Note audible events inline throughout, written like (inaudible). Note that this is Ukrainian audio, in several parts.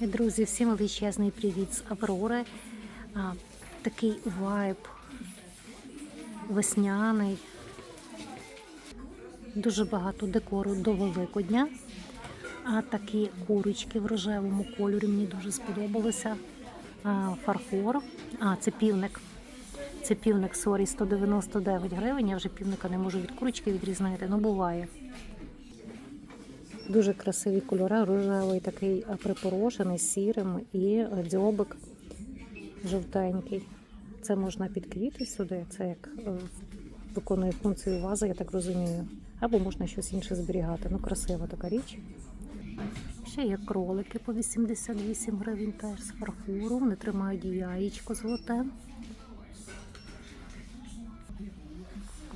Друзі, всім величезний привіт з Аврори. Такий вайб весняний. Дуже багато декору до Великодня. А такі курочки в рожевому кольорі мені дуже сподобалися. А, фарфор. А, це півник. Це півник сорі 199 гривень. Я вже півника не можу від курочки відрізнити, ну буває. Дуже красиві кольори, рожевий такий припорошений сірим і дзьобик жовтенький. Це можна під квіти сюди, це як е, виконує функцію вази, я так розумію. Або можна щось інше зберігати. Ну, красива така річ. Ще є кролики по 88 гривень теж з фарфору. Вони тримають яєчко золоте.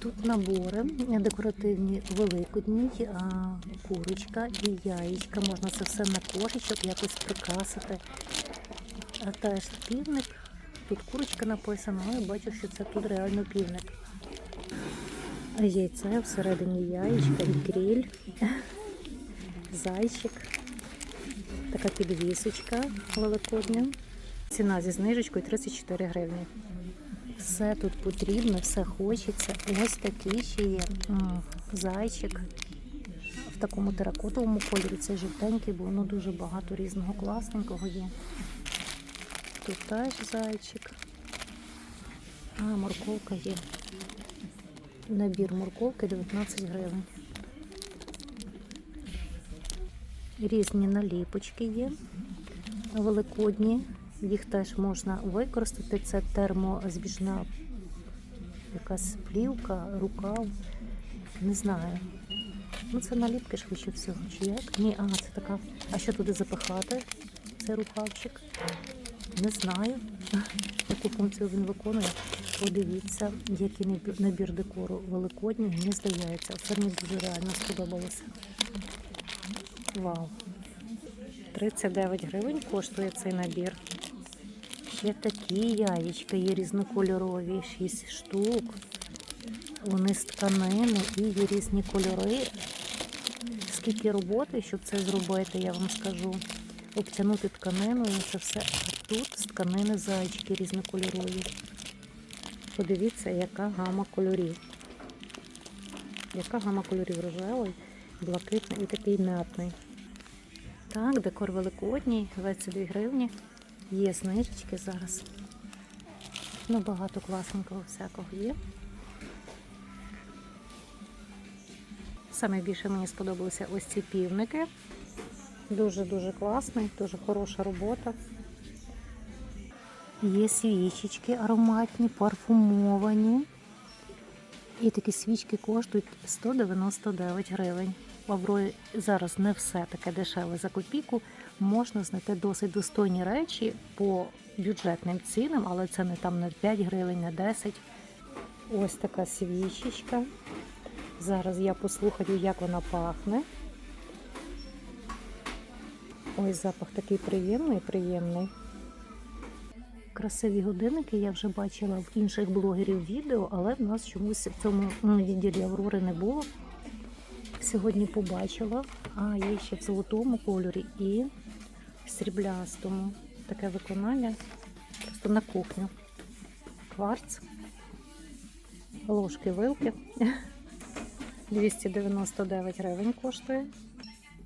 Тут набори декоративні великодні, а, курочка і яєчка. Можна це все на кошечок якось прикрасити. А теж півник. Тут курочка написана, але я бачу, що це тут реально півник. Яйце всередині яєчка, гриль, зайчик, така підвісочка великодня. Ціна зі знижечкою 34 гривні. Все тут потрібно, все хочеться. Ось такий ще є зайчик в такому теракотовому кольорі. Це жовтенький, бо воно дуже багато різного класненького є. Тут теж зайчик. А, морковка є. Набір морковки 19 гривень. Різні наліпочки є великодні. Їх теж можна використати. Це термозбіжна якась плівка, рукав. Не знаю. Ну, це наліпки швидше всього. Чи як? Ні, а, це така. А що туди запихати? Це рукавчик. Не знаю, (laughs) яку функцію він виконує. Подивіться, який набір- декору великодній, мені здається. Це мені дуже реально сподобалося. Вау. 39 гривень коштує цей набір. Ще такі яєчка є різнокольорові, 6 штук. Вони з тканини і є різні кольори. Скільки роботи, щоб це зробити, я вам скажу. Обтягнути тканиною, це все. А тут з тканини зайчики різнокольорові. Подивіться, яка гама кольорів. Яка гама кольорів рожевий, блакитний і такий мятний. Так, декор великодній, 22 гривні. Є знижечки зараз. Ну, багато класненького всякого є. Саме більше мені сподобалися ось ці півники. Дуже-дуже класний, дуже хороша робота. Є свічечки ароматні, парфумовані. І такі свічки коштують 199 гривень. В Аврої зараз не все таке дешеве за копійку. Можна знайти досить достойні речі по бюджетним цінам, але це не там не 5 гривень, не 10. Ось така свічечка. Зараз я послухаю, як вона пахне. Ось запах такий приємний, приємний. Красиві годинники я вже бачила в інших блогерів відео, але в нас чомусь в цьому відділі Аврори не було. Сьогодні побачила, а є ще в золотому кольорі і в сріблястому. Таке виконання просто на кухню. Кварц, ложки вилки. (laughs) 299 гривень коштує.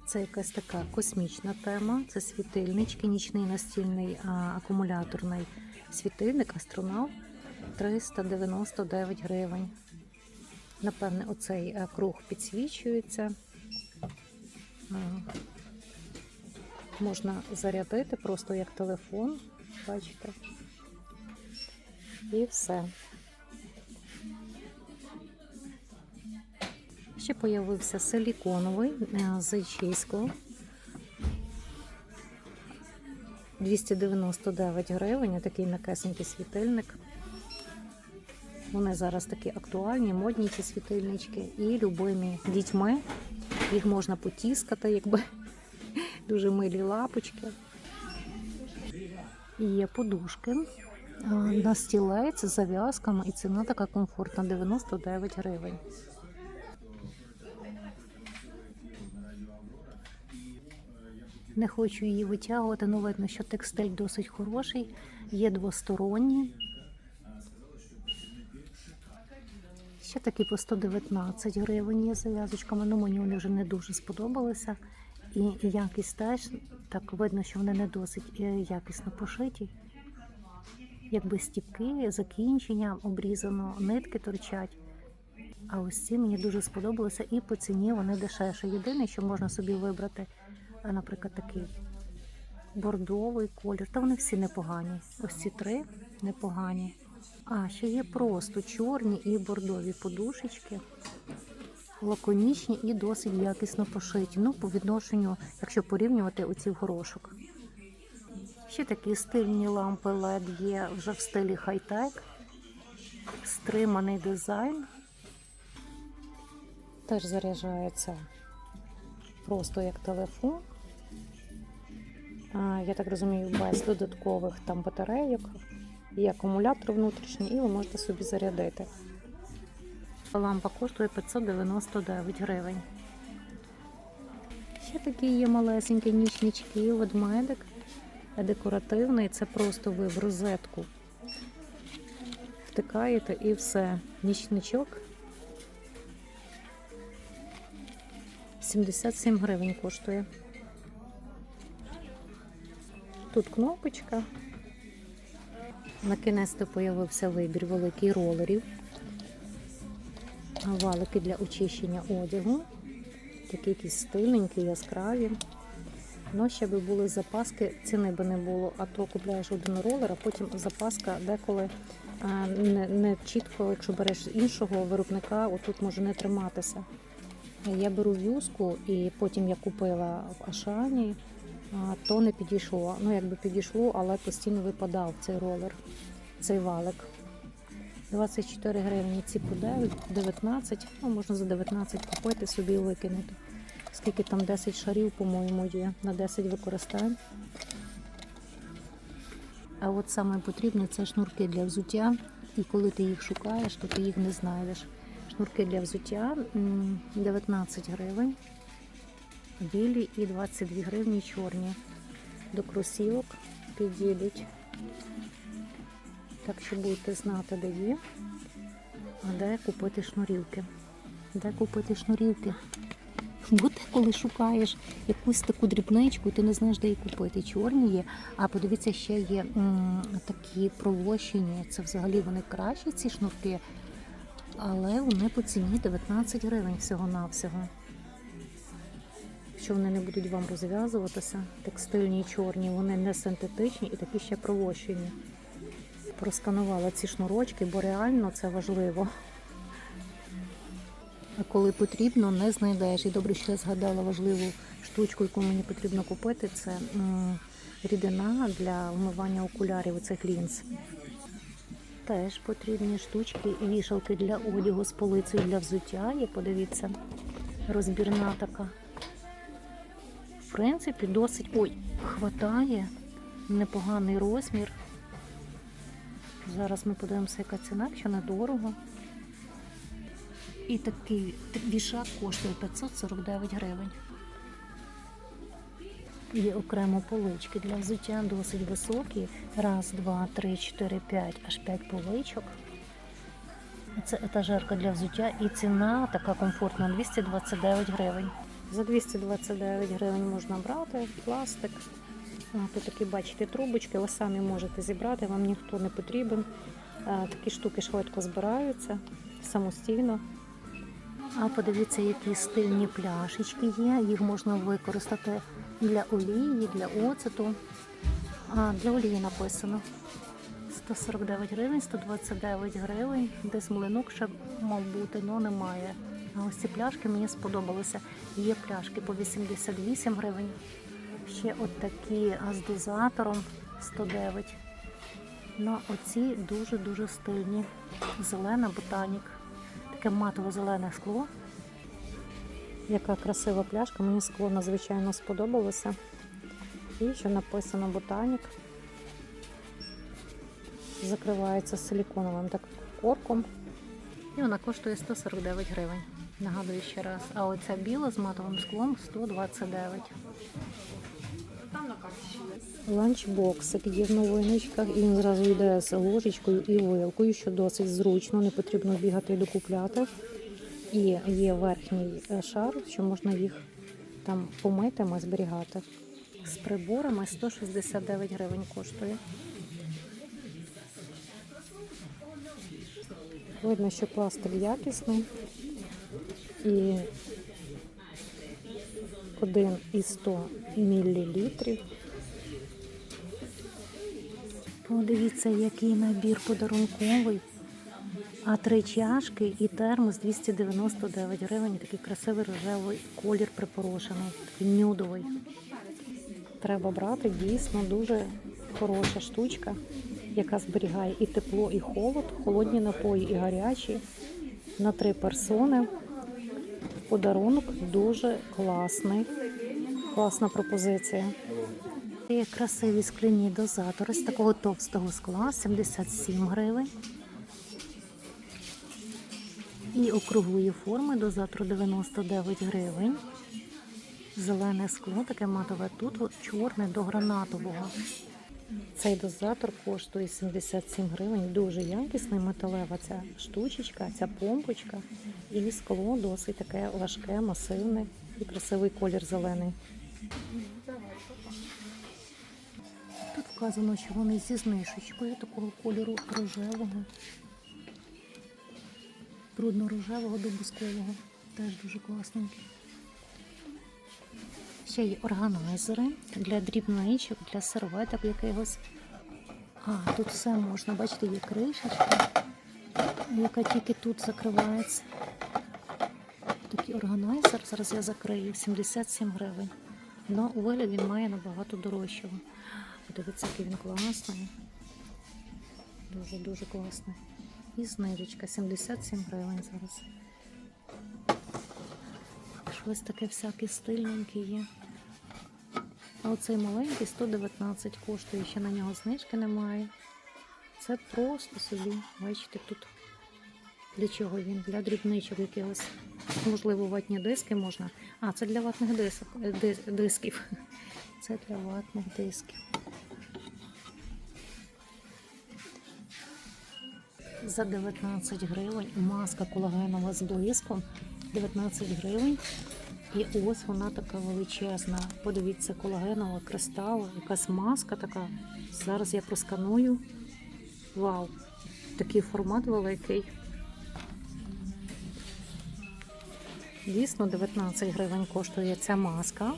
Це якась така космічна тема. Це світильнички, нічний настільний а, акумуляторний світильник, астронавт 399 гривень. Напевне, оцей е, круг підсвічується. Можна зарядити просто як телефон, бачите. І все. Ще появився силіконовий е, з Ічейського. 299 гривень, такий накесенький світильник. Вони зараз такі актуальні, модні ці світильнички і любимі дітьми. Їх можна потіскати, якби (laughs) дуже милі лапочки. І Є подушки на стілець з зав'язками, і ціна така комфортна 99 гривень. Не хочу її витягувати, але видно, що текстиль досить хороший, є двосторонній. Ще такі по 119 гривень є зав'язочками, але мені вони вже не дуже сподобалися. І якість теж так видно, що вони не досить е, якісно пошиті. Якби стіпки, закінчення обрізано, нитки торчать. А ось ці мені дуже сподобалися і по ціні вони дешевші. Єдине, що можна собі вибрати, а, наприклад, такий бордовий колір. Та вони всі непогані. Ось ці три непогані. А, ще є просто чорні і бордові подушечки. Лаконічні і досить якісно пошиті. Ну, по відношенню, якщо порівнювати оці горошок. Ще такі стильні лампи LED є вже в стилі хай-тек. Стриманий дизайн. Теж заряджається просто як телефон. Я так розумію, без додаткових там батарейок, і акумулятор внутрішній, і ви можете собі зарядити. Лампа коштує 599 гривень. Ще такі є малесенькі нічнички, ведмедик. Декоративний, це просто ви в розетку. Втикаєте і все. Нічничок 77 гривень коштує. Тут кнопочка. На кінець появився вибір великий ролерів. Валики для очищення одягу. Такі якісь стильненькі, яскраві. Ну, ще би були запаски, ціни би не було, а то купляєш один ролер, а потім запаска деколи а, не, не чітко, якщо береш іншого виробника, отут може не триматися. Я беру в'юзку і потім я купила в Ашані, то не підійшло. Ну, якби підійшло, але постійно випадав цей ролер, цей валик. 24 гривні ці по 9, 19, ну можна за 19 купити собі і викинути. Скільки там 10 шарів, по-моєму, є на 10 використань. А от саме потрібне це шнурки для взуття. І коли ти їх шукаєш, то ти їх не знайдеш. Шнурки для взуття 19 гривень, білі і 22 гривні чорні. До кросівок підійдуть. Так що будете знати, де є, а де купити шнурівки. Де купити шнурівки? Бо коли шукаєш якусь таку дрібничку, ти не знаєш, де її купити. Чорні є, а подивіться, ще є м, такі пролощені. Це взагалі вони кращі, ці шнурки, але вони по ціні 19 гривень всього-навсього. Що вони не будуть вам розв'язуватися, текстильні і чорні, вони не синтетичні і такі ще пролощені. Просканувала ці шнурочки, бо реально це важливо. А коли потрібно, не знайдеш. І добре, що я згадала важливу штучку, яку мені потрібно купити, це рідина для вмивання окулярів, оцих лінз. Теж потрібні штучки, і вішалки для одягу з полицею для взуття. Є, подивіться, розбірна така. Принципі, досить ой, хватає, непоганий розмір. Зараз ми подивимося, яка ціна, якщо недорого. І такий вішак коштує 549 гривень. Є окремо полички для взуття досить високі. Раз, два, три, чотири, п'ять, аж п'ять поличок. Це етажерка для взуття і ціна така комфортна 229 гривень. За 229 гривень можна брати пластик. Тут такі, бачите, трубочки, ви самі можете зібрати, вам ніхто не потрібен. Такі штуки швидко збираються самостійно. А подивіться, які стильні пляшечки є. Їх можна використати для олії, для оцету. А, для олії написано. 149 гривень, 129 гривень. Десь млинок ще мав бути, але немає. А ось ці пляшки мені сподобалися. Є пляшки по 88 гривень. Ще от такі з дозатором 109. Ну, оці дуже-дуже стильні. Зелена ботанік. Таке матово-зелене скло. Яка красива пляшка, мені скло надзвичайно сподобалося. І що написано ботанік. Закривається силіконовим так корком. І вона коштує 149 гривень. Нагадую ще раз. А оця біла з матовим склом 129. Там на карті ще є. Ланчбоксик є в новиночках, і він зразу йде з ложечкою і вилкою, що досить зручно, не потрібно бігати і докупляти. І є верхній е, шар, що можна їх там помитими зберігати. З приборами 169 гривень коштує. Видно, що пластик якісний. І 1 із 100 мілілітрів. Подивіться, який набір подарунковий. А три чашки і термос 299 гривень. Такий красивий рожевий колір припорошений, такий нюдовий. Треба брати дійсно дуже хороша штучка, яка зберігає і тепло, і холод, холодні напої, і гарячі. На три персони. Подарунок дуже класний. Класна пропозиція. Є красиві скляні дозатори з такого товстого скла 77 гривень. І округлої форми дозатор 99 гривень. Зелене скло, таке матове тут, чорне до гранатового. Цей дозатор коштує 77 гривень. Дуже якісний, металева ця штучечка, ця помпочка. І скло досить таке важке, масивне і красивий колір зелений. Тут вказано, що вони зі знижечкою такого кольору рожевого, брудно-рожевого до бускового. Теж дуже класненький. Ще є органайзери для дрібничок, для серветок якихось. А, тут все можна, бачите, є кришечка, яка тільки тут закривається. Такий органайзер, зараз я закрию, 77 гривень. Но у вигляд він має набагато дорожчого. Дивіться, який він класний. Дуже-дуже класний. І знижечка 77 гривень зараз. Щось таке всяке стильненьке є. А оцей маленький 119 коштує, ще на нього знижки немає. Це просто собі, бачите, тут для чого він? Для дрібничок якихось. Можливо, ватні диски можна. А, це для ватних дисок, е, дис- дисків. (laughs) Це для ватних дисків. За 19 гривень маска колагенова з блиском. 19 гривень. І ось вона така величезна. Подивіться, колагенова, кристал, якась маска така. Зараз я просканую. Вау! Такий формат великий. Дійсно, 19 гривень коштує ця маска.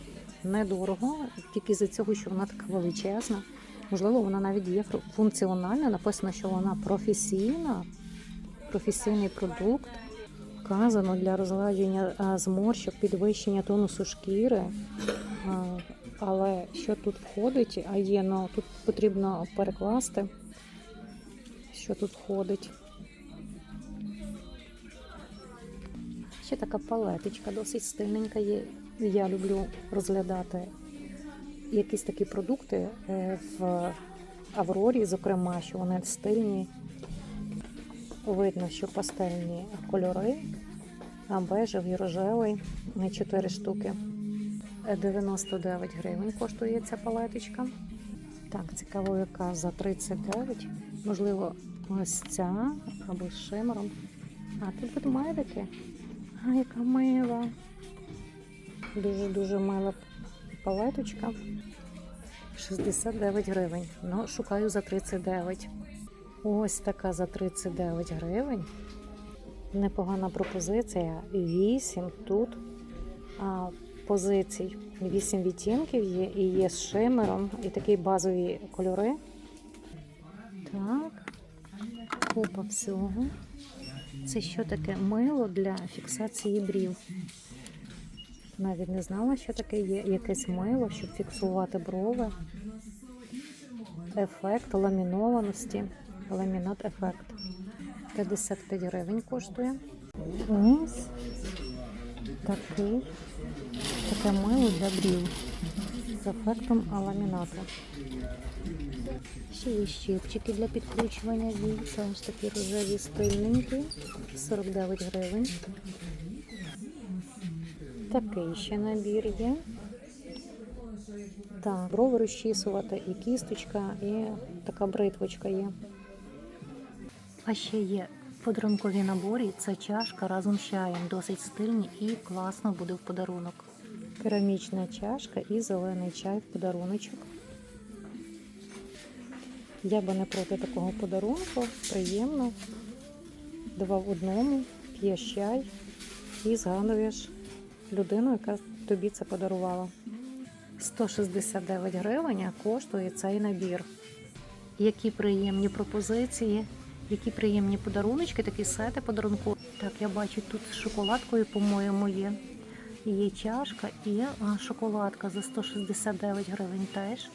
Недорого, тільки з-за цього, що вона така величезна. Можливо, вона навіть є функціональна. Написано, що вона професійна, професійний продукт. Вказано для розгладження зморщок, підвищення тонусу шкіри. Але що тут входить? А є, ну тут потрібно перекласти, що тут входить. Ще така палеточка, досить стильненька є. Я люблю розглядати якісь такі продукти е, в Аврорі, зокрема, що вони стильні. Видно, що пастельні кольори, а бежевий, рожевий, на 4 штуки. Е, 99 гривень коштує ця палеточка. Так, цікаво, яка за 39. Можливо, ось ця або з шимером. А тут ведмедики. А, яка мила. Дуже-дуже мила палеточка. 69 гривень. Ну, шукаю за 39. Ось така за 39 гривень. Непогана пропозиція. 8 тут а, позицій. 8 відтінків є і є з шимером, і такі базові кольори. Так, купа всього. Це що таке мило для фіксації брів? Навіть не знала, що таке є. Якесь мило, щоб фіксувати брови. Ефект ламінованості. Ламінат ефект. 55 гривень коштує. Ось такий, таке мило для брів з ефектом ламінату. Ще є щипчики для підкручування вій. Це ось такі рожеві стильненькі. 49 гривень. Такий ще набір є. Так, брови розчісувати, і кісточка, і така бритвочка є. А ще є подарункові наборі. Це чашка разом з чаєм. Досить стильні і класно буде в подарунок. Керамічна чашка і зелений чай в подаруночок. Я би не проти такого подарунку. Приємно. Два в одному, п'єш чай і згадуєш людину, яка тобі це подарувала. 169 гривень коштує цей набір. Які приємні пропозиції, які приємні подаруночки, такі сети подарунку. Так, я бачу, тут з шоколадкою, по-моєму, є. Є чашка і шоколадка за 169 гривень теж.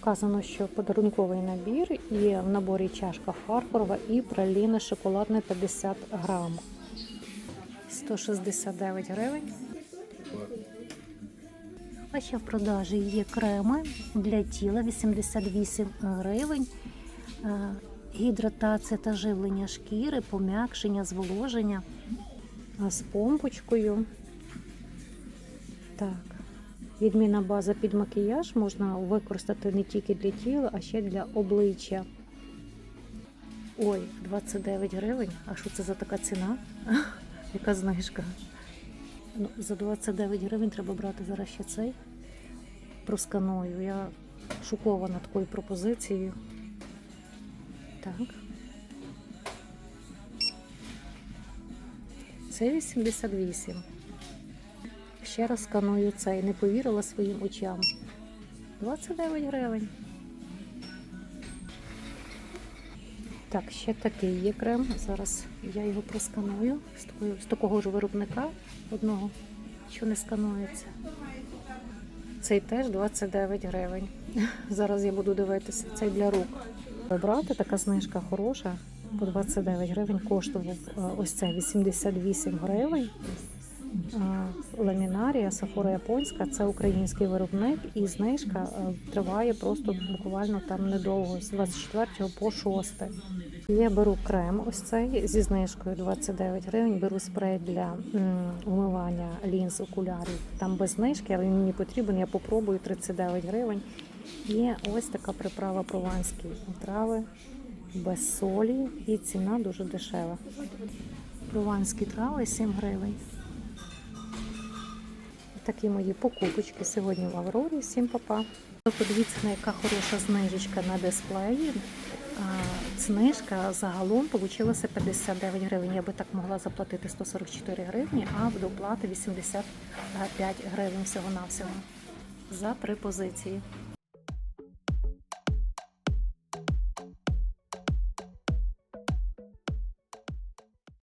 Вказано, що подарунковий набір є в наборі чашка фарфорова і праліни шоколадне 50 грам. 169 гривень. А ще в продажі є креми для тіла 88 гривень. Е, Гідратація та живлення шкіри, пом'якшення, зволоження е, з помпочкою. Так. Відмінна база під макіяж можна використати не тільки для тіла, а ще для обличчя. Ой, 29 гривень. А що це за така ціна? (laughs) Яка знижка? Ну, за 29 гривень треба брати зараз ще цей. Просканую. Я шокована такою пропозицією. Так. Це 88. Ще раз сканую цей. Не повірила своїм очам. 29 гривень. Так, ще такий є крем. Зараз я його просканую з, такою, з такого ж виробника одного, що не сканується. Цей теж 29 гривень. (laughs) Зараз я буду дивитися. Цей для рук. Брати така знижка хороша. По 29 гривень коштував е, ось це 88 гривень. Ламінарія, Сафора Японська це український виробник, і знижка е, триває просто буквально там недовго, з 24 по 6. Я беру крем ось цей зі знижкою 29 гривень. Беру спрей для умивання лінз окулярів. Там без знижки, але він мені потрібен. Я попробую 39 гривень. І ось така приправа прованські трави без солі, і ціна дуже дешева. Прованські трави 7 гривень. Такі мої покупочки сьогодні в Аврорі. Всім па-па. Подивіться, на яка хороша знижечка на дисплеї. Знижка загалом получилася 59 гривень. Я би так могла заплатити 144 гривні, а в доплати 85 гривень всього-навсього за три позиції.